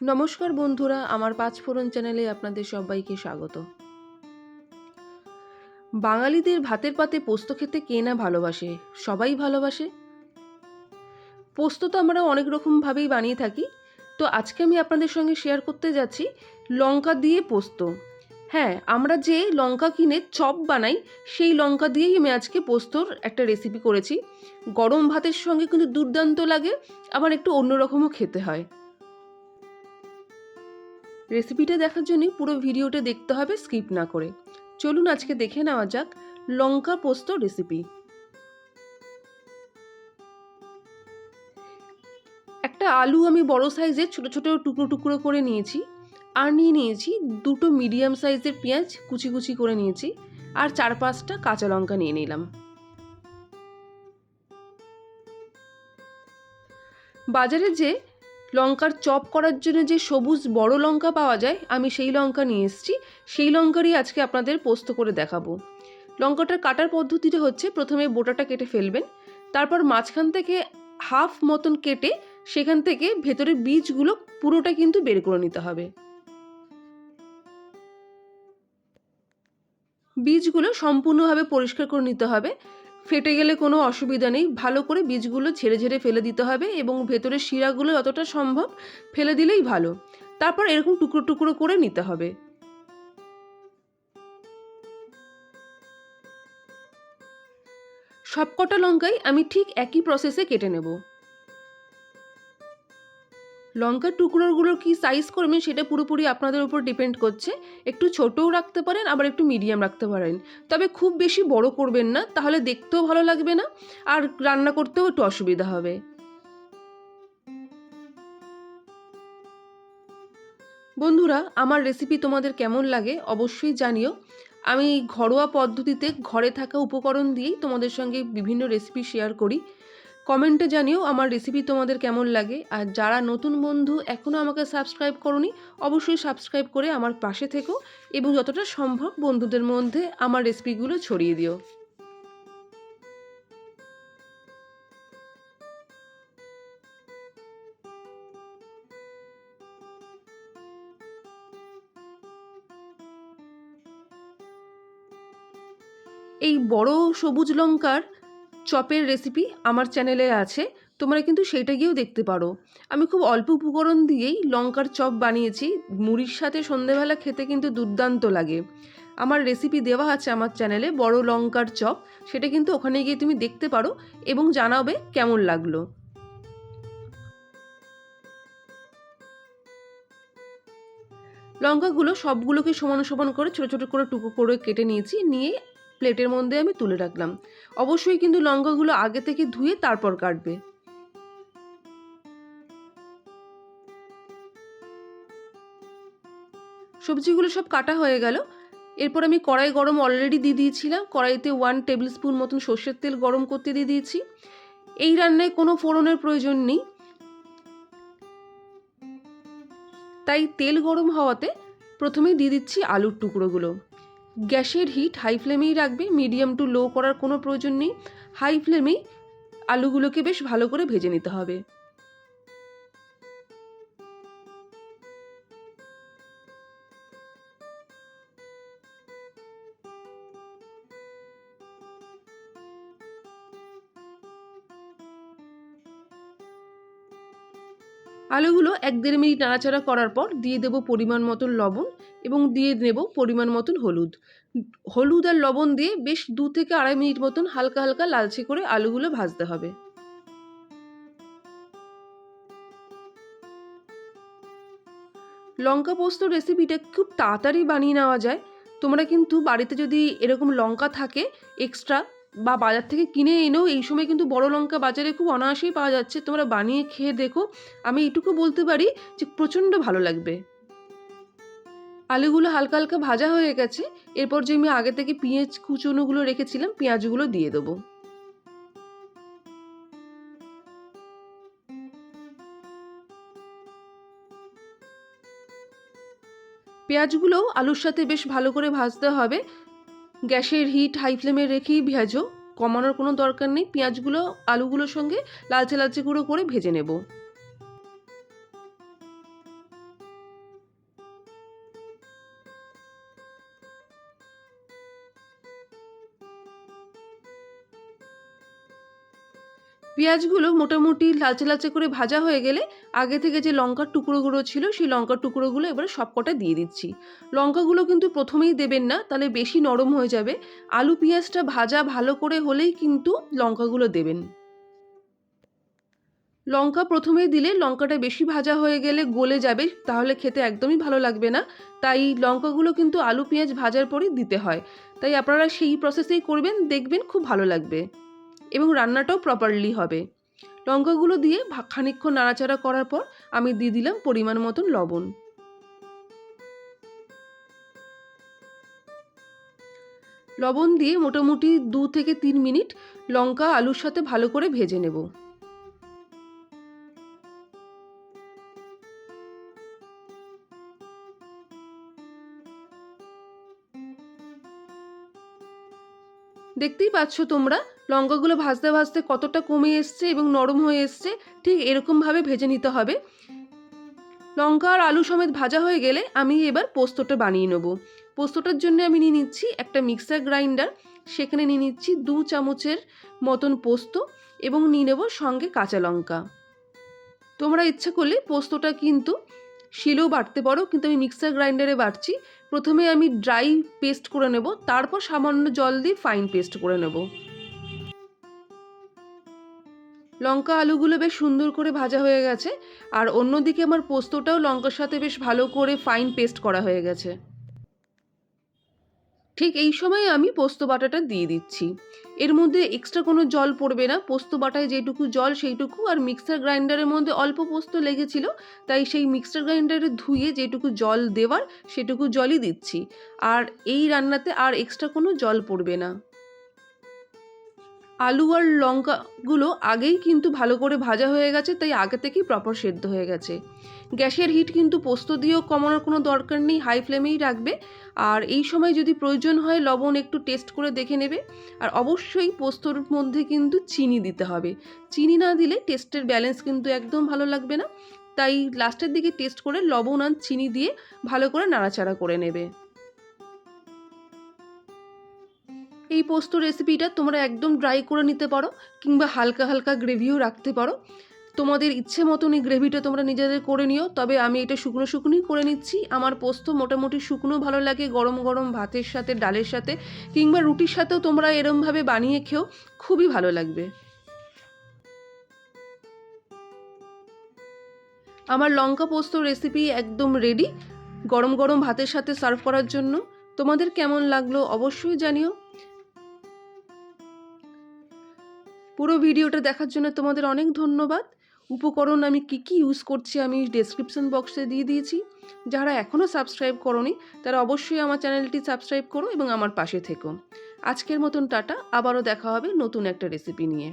নমস্কার বন্ধুরা, আমার পাঁচফোড়ন চ্যানেলে আপনাদের সবাইকে স্বাগত। বাঙালিদের ভাতের পাতে পোস্ত খেতে কে না ভালোবাসে? সবাই ভালোবাসে? পোস্ত তো আমরা অনেক রকমভাবেই বানিয়ে থাকি। তো আজকে আমি আপনাদের সঙ্গে শেয়ার করতে যাচ্ছি লঙ্কা দিয়ে পোস্ত। হ্যাঁ আমরা যে লঙ্কা কিনে চপ বানাই, সেই লঙ্কা দিয়েই আমি আজকে পোস্তর একটা রেসিপি করেছি। গরম ভাতের সঙ্গে কিন্তু দুর্দান্ত লাগে, আবার একটু অন্যরকমও খেতে হয়। রেসিপিটা দেখার জন্য পুরো ভিডিওটা দেখতে হবে, স্কিপ না করে। চলুন আজকে দেখে নেওয়া যাক লঙ্কা পোস্ত রেসিপি। একটা আলু আমি বড় সাইজের ছোট ছোট টুকরো টুকরো করে নিয়েছি আর নিয়ে নিয়েছি দুটো মিডিয়াম সাইজের পেঁয়াজ কুচি কুচি করে নিয়েছি আর চার পাঁচটা কাঁচা লঙ্কা নিয়ে নিলাম। বাজারে যে লঙ্কার চপ করার জন্য যে সবুজ বড় লঙ্কা পাওয়া যায়, আমি সেই লঙ্কা নিয়ে এসেছি। সেই লঙ্কারই আজকে আপনাদের পোস্ত করে দেখাবো। লঙ্কাটার কাটার পদ্ধতিটা হচ্ছে প্রথমে বোটাটা কেটে ফেলবেন, তারপর মাঝখান থেকে হাফ মতন কেটে সেখান থেকে ভেতরের বীজগুলো পুরোটা কিন্তু বের করে নিতে হবে। বীজগুলো সম্পূর্ণভাবে পরিষ্কার করে নিতে হবে। ফেটে গেলে কোনো অসুবিধা নেই। ভালো করে বীজগুলো ছেড়ে ঝেড়ে ফেলে দিতে হবে এবং ভেতরের শিরাগুলো যতটা সম্ভব ফেলে দিলেই ভালো। তারপর এরকম টুকরো টুকরো করে নিতে হবে। সবকটা লঙ্কাই আমি ঠিক একই প্রসেসে কেটে নেব। লঙ্কার টুকরোগুলোর কি সাইজ করবেন সেটা পুরোপুরি আপনাদের উপর ডিপেন্ড করছে। একটু ছোটও রাখতে পারেন, আবার একটু মিডিয়াম রাখতে পারেন। তবে খুব বেশি বড় করবেন না, তাহলে দেখতেও ভালো লাগবে না, আর রান্না করতেও একটু অসুবিধা হবে। বন্ধুরা, আমার রেসিপি তোমাদের কেমন লাগে অবশ্যই জানিও। আমি ঘরোয়া পদ্ধতিতে ঘরে থাকা উপকরণ দিয়েই তোমাদের সঙ্গে বিভিন্ন রেসিপি শেয়ার করি। কমেন্টে জানিও আমার রেসিপি তোমাদের কেমন লাগে। আর যারা নতুন বন্ধু এখনও আমাকে সাবস্ক্রাইব করনি, অবশ্যই সাবস্ক্রাইব করে আমার পাশে থেকো এবং যতটা সম্ভব বন্ধুদের মধ্যে আমার রেসিপিগুলো ছড়িয়ে দিও। এই বড় সবুজ লঙ্কার চপের রেসিপি আমার চ্যানেলে আছে, তোমরা কিন্তু সেইটা গিয়েও দেখতে পারো। আমি খুব অল্প উপকরণ দিয়েই লঙ্কার চপ বানিয়েছি, মুড়ির সাথে সন্ধেবেলা খেতে কিন্তু দুর্দান্ত লাগে। আমার রেসিপি দেওয়া আছে আমার চ্যানেলে বড় লঙ্কার চপ, সেটা কিন্তু ওখানে গিয়ে তুমি দেখতে পারো এবং জানাবে কেমন লাগল। লঙ্কাগুলো সবগুলোকে সমান সমান করে, ছোটো ছোটো করে টুকরো করে কেটে নিয়েছি, নিয়ে প্লেটের মধ্যে আমি তুলে রাখলাম। অবশ্যই কিন্তু লঙ্কাগুলো আগে থেকে ধুয়ে তারপর কাটবে। সবজিগুলো সব কাটা হয়ে গেল। এরপর আমি কড়াই গরম অলরেডি দিয়ে দিয়েছিলাম। কড়াইতে ওয়ান টেবিল স্পুন মতন সর্ষের তেল গরম করতে দিয়ে দিয়েছি। এই রান্নায় কোনো ফোড়নের প্রয়োজন নেই। তাই তেল গরম হওয়াতে প্রথমেই দিয়ে দিচ্ছি আলুর টুকরোগুলো। গ্যাসের হিট হাই ফ্লেমেই রাখবে মিডিয়াম টু লো করার কোনো প্রয়োজন নেই। হাই ফ্লেমেই আলুগুলোকে বেশ ভালো করে ভেজে নিতে হবে। আলুগুলো এক দেড় মিনিট নাড়াচাড়া করার পর দিয়ে দেব পরিমাণ মতন লবণ এবং দিয়ে নেব পরিমাণ মতন হলুদ। হলুদ আর লবণ দিয়ে বেশ দু থেকে আড়াই মিনিট মতন হালকা হালকা লালচে করে আলুগুলো ভাজতে হবে। লঙ্কা পোস্ত রেসিপিটা খুব তাড়াতাড়ি বানিয়ে নেওয়া যায়। তোমরা কিন্তু বাড়িতে যদি এরকম লঙ্কা থাকে এক্সট্রা বা বাজার থেকে কিনে এনেও এই সময় কিন্তু বড় লঙ্কা বাজারে খুব অনায়াসেই পাওয়া যাচ্ছে। তোমরা বানিয়ে খেয়ে দেখো। আমি এইটুকু বলতে পারি যে প্রচণ্ড ভালো লাগবে। আলুগুলো হালকা হালকা ভাজা হয়ে গেছে। এরপর যে আমি আগে থেকে পেঁয়াজ কুচনোগুলো রেখেছিলাম, পেঁয়াজগুলো দিয়ে দেবো। পেঁয়াজগুলোও আলুর সাথে বেশ ভালো করে ভাজতে হবে। গ্যাসের হিট হাই ফ্লেমে রেখেই ভেজো। কমানোর কোনো দরকার নেই। পেঁয়াজগুলো, আলুগুলোর সঙ্গে লালচে লালচে গুঁড়ো করে ভেজে নেব। পেঁয়াজগুলো মোটামুটি লালচে লালচে করে ভাজা হয়ে গেলে আগে থেকে যে লঙ্কার টুকরোগুলো ছিল সেই লঙ্কার টুকরোগুলো এবারে সবকটা দিয়ে দিচ্ছি। লঙ্কাগুলো কিন্তু প্রথমেই দেবেন না, তাহলে বেশি নরম হয়ে যাবে। আলু পেঁয়াজটা ভাজা ভালো করে হলেই কিন্তু লঙ্কাগুলো দেবেন। লঙ্কা প্রথমে দিলে লঙ্কাটা বেশি ভাজা হয়ে গেলে গলে যাবে, তাহলে খেতে একদমই ভালো লাগবে না। তাই লঙ্কাগুলো কিন্তু আলু পেঁয়াজ ভাজার পরই দিতে হয়। তাই আপনারা সেই প্রসেসেই করবেন, দেখবেন খুব ভালো লাগবে। এবং রান্নাটাও প্রপারলি হবে। লঙ্কাগুলো দিয়ে খানিকক্ষণ নাড়াচাড়া করার পর আমি দিয়ে দিলাম পরিমাণ মতন লবণ। লবণ দিয়ে মোটামুটি দু থেকে তিন মিনিট লঙ্কা, আলুর সাথে ভালো করে ভেজে নেব। দেখতেই পাচ্ছ তোমরা লঙ্কাগুলো ভাজতে ভাজতে কতটা কমে এসছে এবং নরম হয়ে এসছে, ঠিক এরকমভাবে ভেজে নিতে হবে। লঙ্কা আর আলু সমেত ভাজা হয়ে গেলে আমি এবার পোস্তটা বানিয়ে নেব। পোস্তটার জন্য আমি নিয়ে নিচ্ছি একটা মিক্সার গ্রাইন্ডার। সেখানে নিয়ে নিচ্ছি দু চামচের মতন পোস্ত এবং নিয়ে নেব সঙ্গে কাঁচা লঙ্কা। তোমরা ইচ্ছা করলে পোস্তটা কিন্তু শিলেও বাটতে পারো, কিন্তু আমি মিক্সার গ্রাইন্ডারে বাটছি। প্রথমে আমি ড্রাই পেস্ট করে নেব, তারপর সামান্য জল দিয়ে ফাইন পেস্ট করে নেব। লঙ্কা আলুগুলো বেশ সুন্দর করে ভাজা হয়ে গেছে, আর অন্যদিকে আমার পোস্তটাও লঙ্কার সাথে বেশ ভালো করে ফাইন পেস্ট করা হয়ে গেছে। ঠিক এই সময় আমি পোস্ত বাটাটা দিয়ে দিচ্ছি। এর মধ্যে এক্সট্রা কোনো জল পড়বে না, পোস্ত বাটায় যেটুকু জল সেইটুকু, আর মিক্সার গ্রাইন্ডারের মধ্যে অল্প পোস্ত লেগেছিল, তাই সেই মিক্সার গ্রাইন্ডারে ধুয়ে যেটুকু জল দেওয়ার, সেটুকু জলই দিচ্ছি। আর এই রান্নাতে আর এক্সট্রা কোনো জল পড়বে না। আলু আর লঙ্কাগুলো আগেই কিন্তু ভালো করে ভাজা হয়ে গেছে, তাই আগে থেকেই প্রপার সেদ্ধ হয়ে গেছে। গ্যাসের হিট কিন্তু পোস্ত দিয়েও কমানোর কোনো দরকার নেই হাই ফ্লেমেই রাখবে। আর এই সময় যদি প্রয়োজন হয়, লবণ একটু টেস্ট করে দেখে নেবে। আর অবশ্যই পোস্তর মধ্যে কিন্তু চিনি দিতে হবে। চিনি না দিলে টেস্টের ব্যালেন্স কিন্তু একদম ভালো লাগবে না। তাই লাস্টের দিকে টেস্ট করে লবণ আর চিনি দিয়ে ভালো করে নাড়াচাড়া করে নেবে। এই পোস্ত রেসিপিটা তোমরা একদম ড্রাই করে নিতে পারো কিংবা হালকা হালকা গ্রেভিও রাখতে পারো। তোমাদের ইচ্ছে মতন এই গ্রেভিটা তোমরা নিজেদের করে নিও, তবে আমি এটা শুকনো শুকনোই করে নিচ্ছি। আমার পোস্ত মোটামুটি শুকনো, ভালো লাগে গরম গরম ভাতের সাথে, ডালের সাথে, কিংবা রুটির সাথেও তোমরা এরমভাবে বানিয়ে খেও, খুবই ভালো লাগবে। আমার লঙ্কা পোস্ত রেসিপি একদম রেডি গরম গরম ভাতের সাথে সার্ভ করার জন্য। তোমাদের কেমন লাগল অবশ্যই জানিও। পুরো ভিডিওটা দেখার জন্য তোমাদের অনেক ধন্যবাদ। উপকরণ আমি কি কি ইউজ করছি আমি ডেসক্রিপশন বক্সে দিয়ে দিয়েছি। যারা এখনও সাবস্ক্রাইব করনি, তারা অবশ্যই আমার চ্যানেলটি সাবস্ক্রাইব করো এবং আমার পাশে থেকো। আজকের মতন টাটা, আবারও দেখা হবে নতুন একটা রেসিপি নিয়ে।